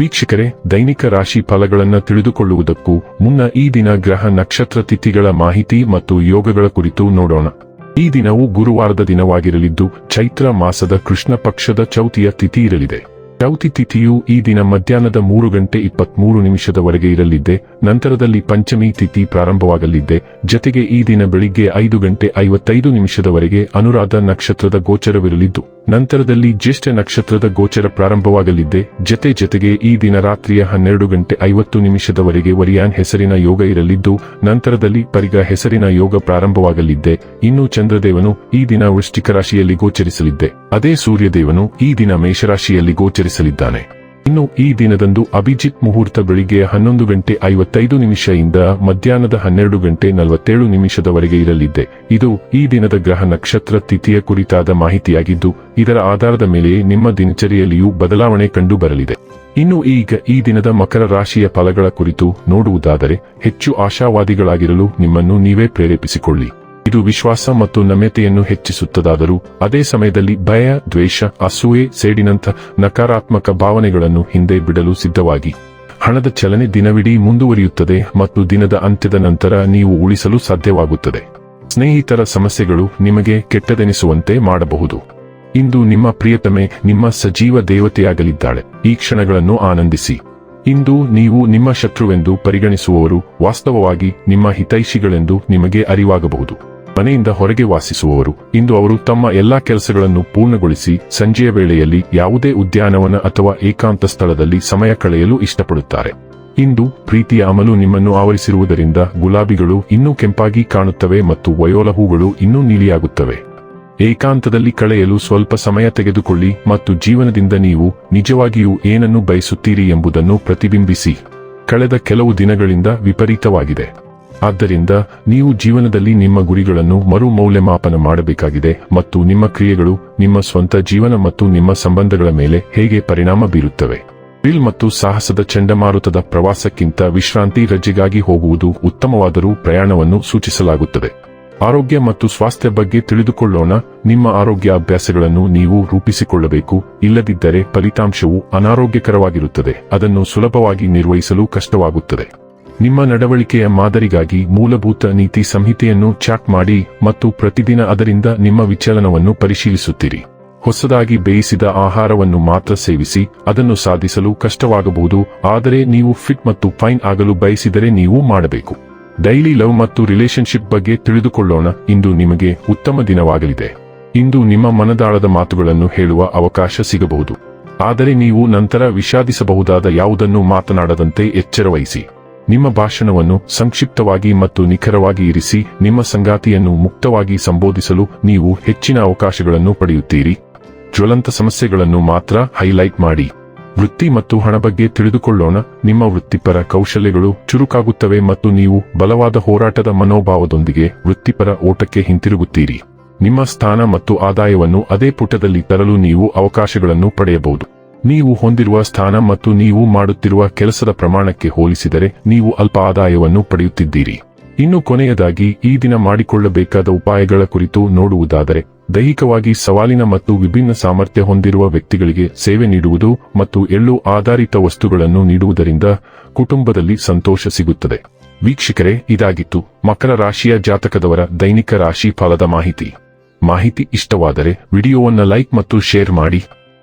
ವೀಕ್ಷಕರೇ, ದೈನಿಕ ರಾಶಿ ಫಲಗಳನ್ನು ತಿಳಿದುಕೊಳ್ಳುವುದಕ್ಕೂ ಮುನ್ನ ಈ ದಿನ ಗ್ರಹ ನಕ್ಷತ್ರ ತಿಥಿಗಳ ಮಾಹಿತಿ ಮತ್ತು ಯೋಗಗಳ ಕುರಿತು ನೋಡೋಣ. ಈ ದಿನವು ಗುರುವಾರದ ದಿನವಾಗಿರಲಿದ್ದು, ಚೈತ್ರ ಮಾಸದ ಕೃಷ್ಣ ಪಕ್ಷದ ಚೌತಿಯ ತಿಥಿ ಇರಲಿದೆ. ಚೌತಿ ತಿಥಿಯು ಈ ದಿನ ಮಧ್ಯಾಹ್ನದ ಮೂರು ಗಂಟೆ ಇಪ್ಪತ್ಮೂರು ನಿಮಿಷದವರೆಗೆ ಇರಲಿದ್ದೆ, ನಂತರದಲ್ಲಿ ಪಂಚಮಿ ತಿಥಿ ಪ್ರಾರಂಭವಾಗಲಿದ್ದೆ, ಜತೆಗೆ ಈ ದಿನ ಬೆಳಿಗ್ಗೆ ಐದು ಗಂಟೆ ಐವತ್ತೈದು ನಿಮಿಷದವರೆಗೆ ಅನುರಾಧ ನಕ್ಷತ್ರದ ಗೋಚರವಿರಲಿದ್ದು. ನಂತರದಲ್ಲಿ ಜ್ಯೇಷ್ಠ ನಕ್ಷತ್ರದ ಗೋಚರ ಪ್ರಾರಂಭವಾಗಲಿದ್ದೆ ಜತೆ ಜತೆಗೆ ಈ ದಿನ ರಾತ್ರಿಯ ಹನ್ನೆರಡು ಗಂಟೆ ಐವತ್ತು ನಿಮಿಷದವರೆಗೆ ವರಿಯಾನ್ ಹೆಸರಿನ ಯೋಗ ಇರಲಿದ್ದು, ನಂತರದಲ್ಲಿ ಪರಿಗ ಹೆಸರಿನ ಯೋಗ ಪ್ರಾರಂಭವಾಗಲಿದ್ದೆ ಇನ್ನು ಚಂದ್ರದೇವನು ಈ ದಿನ ವೃಶ್ಚಿಕ ರಾಶಿಯಲ್ಲಿ ಗೋಚರಿಸಲಿದ್ದೆ ಅದೇ ಸೂರ್ಯದೇವನು ಈ ದಿನ ಮೇಷರಾಶಿಯಲ್ಲಿ ಗೋಚರಿಸಲಿದ್ದಾನೆ. ಇನ್ನು ಈ ದಿನದಂದು ಅಭಿಜಿತ್ ಮುಹೂರ್ತ ಬೆಳಿಗ್ಗೆ ಹನ್ನೊಂದು ಗಂಟೆ ಐವತ್ತೈದು ಇಂದ ಮಧ್ಯಾಹ್ನದ ಹನ್ನೆರಡು ಗಂಟೆ ನಲವತ್ತೇಳು ನಿಮಿಷದವರೆಗೆ ಇರಲಿದೆ. ಇದು ಈ ದಿನದ ಗ್ರಹ ನಕ್ಷತ್ರ ತಿಥಿಯ ಕುರಿತಾದ ಮಾಹಿತಿಯಾಗಿದ್ದು, ಇದರ ಆಧಾರದ ಮೇಲೆ ನಿಮ್ಮ ದಿನಚರಿಯಲ್ಲಿಯೂ ಬದಲಾವಣೆ ಕಂಡು ಬರಲಿದೆ ಇನ್ನು ಈಗ ಈ ದಿನದ ಮಕರ ರಾಶಿಯ ಫಲಗಳ ಕುರಿತು ನೋಡುವುದಾದರೆ, ಹೆಚ್ಚು ಆಶಾವಾದಿಗಳಾಗಿರಲು ನಿಮ್ಮನ್ನು ನೀವೇ ಪ್ರೇರೇಪಿಸಿಕೊಳ್ಳಿ. ಇದು ವಿಶ್ವಾಸ ಮತ್ತು ನಮ್ಯತೆಯನ್ನು ಹೆಚ್ಚಿಸುತ್ತದಾದರೂ, ಅದೇ ಸಮಯದಲ್ಲಿ ಭಯ, ದ್ವೇಷ, ಅಸೂಯೆ ಸೇಡಿನಂಥ ನಕಾರಾತ್ಮಕ ಭಾವನೆಗಳನ್ನು ಹಿಂದೆ ಬಿಡಲು ಸಿದ್ಧವಾಗಿ. ಹಣದ ಚಲನೆ ದಿನವಿಡೀ ಮುಂದುವರಿಯುತ್ತದೆ ಮತ್ತು ದಿನದ ಅಂತ್ಯದ ನಂತರ ನೀವು ಉಳಿಸಲು ಸಾಧ್ಯವಾಗುತ್ತದೆ. ಸ್ನೇಹಿತರ ಸಮಸ್ಯೆಗಳು ನಿಮಗೆ ಕೆಟ್ಟದೆನಿಸುವಂತೆ ಮಾಡಬಹುದು. ಇಂದು ನಿಮ್ಮ ಪ್ರಿಯತಮೆ ನಿಮ್ಮ ಸಜೀವ ದೇವತೆಯಾಗಲಿದ್ದಾಳೆ. ಈ ಕ್ಷಣಗಳನ್ನು ಆನಂದಿಸಿ. ಇಂದು ನೀವು ನಿಮ್ಮ ಶತ್ರುವೆಂದು ಪರಿಗಣಿಸುವವರು ವಾಸ್ತವವಾಗಿ ನಿಮ್ಮ ಹಿತೈಷಿಗಳೆಂದು ನಿಮಗೆ ಅರಿವಾಗಬಹುದು. ಮನೆಯಿಂದ ಹೊರಗೆ ವಾಸಿಸುವವರು. ಇಂದು ಅವರು ತಮ್ಮ ಎಲ್ಲಾ ಕೆಲಸಗಳನ್ನು ಪೂರ್ಣಗೊಳಿಸಿ, ಸಂಜೆಯ ವೇಳೆಯಲ್ಲಿ ಯಾವುದೇ ಉದ್ಯಾನವನ ಅಥವಾ ಏಕಾಂತ ಸ್ಥಳದಲ್ಲಿ ಸಮಯ ಕಳೆಯಲು ಇಷ್ಟಪಡುತ್ತಾರೆ. ಇಂದು ಪ್ರೀತಿಯ ಅಮಲು ನಿಮ್ಮನ್ನು ಆವರಿಸಿರುವುದರಿಂದ ಗುಲಾಬಿಗಳು ಇನ್ನೂ ಕೆಂಪಾಗಿ ಕಾಣುತ್ತವೆ ಮತ್ತು ವಯೋಲ ಹೂಗಳು ಇನ್ನೂ ನೀಲಿಯಾಗುತ್ತವೆ. ಏಕಾಂತದಲ್ಲಿ ಕಳೆಯಲು ಸ್ವಲ್ಪ ಸಮಯ ತೆಗೆದುಕೊಳ್ಳಿ ಮತ್ತು ಜೀವನದಿಂದ ನೀವು ನಿಜವಾಗಿಯೂ ಏನನ್ನು ಬಯಸುತ್ತೀರಿ ಎಂಬುದನ್ನು ಪ್ರತಿಬಿಂಬಿಸಿ. ಕಳೆದ ಕೆಲವು ದಿನಗಳಿಂದ ವಿಪರೀತವಾಗಿದೆ. ಆದ್ದರಿಂದ ನೀವು ಜೀವನದಲ್ಲಿ ನಿಮ್ಮ ಗುರಿಗಳನ್ನು ಮರು ಮೌಲ್ಯಮಾಪನ ಮಾಡಬೇಕಾಗಿದೆ ಮತ್ತು ನಿಮ್ಮ ಕ್ರಿಯೆಗಳು, ನಿಮ್ಮ ಸ್ವಂತ ಜೀವನ ಮತ್ತು ನಿಮ್ಮ ಸಂಬಂಧಗಳ ಮೇಲೆ ಹೇಗೆ ಪರಿಣಾಮ ಬೀರುತ್ತವೆ. ಬಿಲ್ ಮತ್ತು ಸಾಹಸದ ಚಂಡಮಾರುತದ ಪ್ರವಾಸಕ್ಕಿಂತ ವಿಶ್ರಾಂತಿ ರಜೆಗಾಗಿ ಹೋಗುವುದು ಉತ್ತಮವಾದರೂ ಪ್ರಯಾಣವನ್ನು ಸೂಚಿಸಲಾಗುತ್ತದೆ. ಆರೋಗ್ಯ ಮತ್ತು ಸ್ವಾಸ್ಥ್ಯ ಬಗ್ಗೆ ತಿಳಿದುಕೊಳ್ಳೋಣ, ನಿಮ್ಮ ಆರೋಗ್ಯ ಅಭ್ಯಾಸಗಳನ್ನು ನೀವು ರೂಪಿಸಿಕೊಳ್ಳಬೇಕು, ಇಲ್ಲದಿದ್ದರೆ ಫಲಿತಾಂಶವು ಅನಾರೋಗ್ಯಕರವಾಗಿರುತ್ತದೆ, ಅದನ್ನು ಸುಲಭವಾಗಿ ನಿರ್ವಹಿಸಲು ಕಷ್ಟವಾಗುತ್ತದೆ. ನಿಮ್ಮ ನಡವಳಿಕೆಯ ಮಾದರಿಗಾಗಿ ಮೂಲಭೂತ ನೀತಿ ಸಂಹಿತೆಯನ್ನು ಚಾಕ್ ಮಾಡಿ ಮತ್ತು ಪ್ರತಿದಿನ ಅದರಿಂದ ನಿಮ್ಮ ವಿಚಲನವನ್ನು ಪರಿಶೀಲಿಸುತ್ತೀರಿ. ಹೊಸದಾಗಿ ಬೇಯಿಸಿದ ಆಹಾರವನ್ನು ಮಾತ್ರ ಸೇವಿಸಿ, ಅದನ್ನು ಸಾಧಿಸಲು ಕಷ್ಟವಾಗಬಹುದು, ಆದರೆ ನೀವು ಫಿಟ್ ಮತ್ತು ಫೈನ್ ಆಗಲು ಬಯಸಿದರೆ ನೀವು ಮಾಡಬೇಕು. ಡೈಲಿ ಲವ್ ಮತ್ತು ರಿಲೇಶನ್ಶಿಪ್ ಬಗ್ಗೆ ತಿಳಿದುಕೊಳ್ಳೋಣ, ಇಂದು ನಿಮಗೆ ಉತ್ತಮ ದಿನವಾಗಲಿದೆ. ಇಂದು ನಿಮ್ಮ ಮನದಾಳದ ಮಾತುಗಳನ್ನು ಹೇಳುವ ಅವಕಾಶ ಸಿಗಬಹುದು. ಆದರೆ ನೀವು ನಂತರ ವಿಷಾದಿಸಬಹುದಾದ ಯಾವುದನ್ನು ಮಾತನಾಡದಂತೆ ಎಚ್ಚರವಹಿಸಿ. ನಿಮ್ಮ ಭಾಷಣವನ್ನು ಸಂಕ್ಷಿಪ್ತವಾಗಿ ಮತ್ತು ನಿಖರವಾಗಿ ಇರಿಸಿ, ನಿಮ್ಮ ಸಂಗಾತಿಯನ್ನು ಮುಕ್ತವಾಗಿ ಸಂಬೋಧಿಸಲು ನೀವು ಹೆಚ್ಚಿನ ಅವಕಾಶಗಳನ್ನು ಪಡೆಯುತ್ತೀರಿ. ಜ್ವಲಂತ ಸಮಸ್ಯೆಗಳನ್ನು ಮಾತ್ರ ಹೈಲೈಟ್ ಮಾಡಿ. ವೃತ್ತಿ ಮತ್ತು ಹಣ ಬಗ್ಗೆ ತಿಳಿದುಕೊಳ್ಳೋಣ. ನಿಮ್ಮ ವೃತ್ತಿಪರ ಕೌಶಲ್ಯಗಳು ಚುರುಕಾಗುತ್ತವೆ ಮತ್ತು ನೀವು ಬಲವಾದ ಹೋರಾಟದ ಮನೋಭಾವದೊಂದಿಗೆ ವೃತ್ತಿಪರ ಓಟಕ್ಕೆ ಹಿಂತಿರುಗುತ್ತೀರಿ. ನಿಮ್ಮ ಸ್ಥಾನ ಮತ್ತು ಆದಾಯವನ್ನು ಅದೇ ಪುಟದಲ್ಲಿ ತರಲು ನೀವು ಅವಕಾಶಗಳನ್ನು ಪಡೆಯಬಹುದು. ನೀವು ಹೊಂದಿರುವ ಸ್ಥಾನ ಮತ್ತು ನೀವು ಮಾಡುತ್ತಿರುವ ಕೆಲಸದ ಪ್ರಮಾಣಕ್ಕೆ ಹೋಲಿಸಿದರೆ ನೀವು ಅಲ್ಪ ಆದಾಯವನ್ನು ಪಡೆಯುತ್ತಿದ್ದೀರಿ. ಇನ್ನು ಕೊನೆಯದಾಗಿ, ಈ ದಿನ ಮಾಡಿಕೊಳ್ಳಬೇಕಾದ ಉಪಾಯಗಳ ಕುರಿತು ನೋಡುವುದಾದರೆ, ದೈಹಿಕವಾಗಿ ಸವಾಲಿನ ಮತ್ತು ವಿಭಿನ್ನ ಸಾಮರ್ಥ್ಯ ಹೊಂದಿರುವ ವ್ಯಕ್ತಿಗಳಿಗೆ ಸೇವೆ ನೀಡುವುದು ಮತ್ತು ಎಳ್ಳು ಆಧಾರಿತ ವಸ್ತುಗಳನ್ನು ನೀಡುವುದರಿಂದ ಕುಟುಂಬದಲ್ಲಿ ಸಂತೋಷ ಸಿಗುತ್ತದೆ. ವೀಕ್ಷಕರೇ, ಇದಾಗಿತ್ತು ಮಕರ ರಾಶಿಯ ಜಾತಕದವರ ದೈನಿಕ ರಾಶಿ ಫಲದ ಮಾಹಿತಿ. ಮಾಹಿತಿ ಇಷ್ಟವಾದರೆ ವಿಡಿಯೋವನ್ನು ಲೈಕ್ ಮತ್ತು ಶೇರ್ ಮಾಡಿ.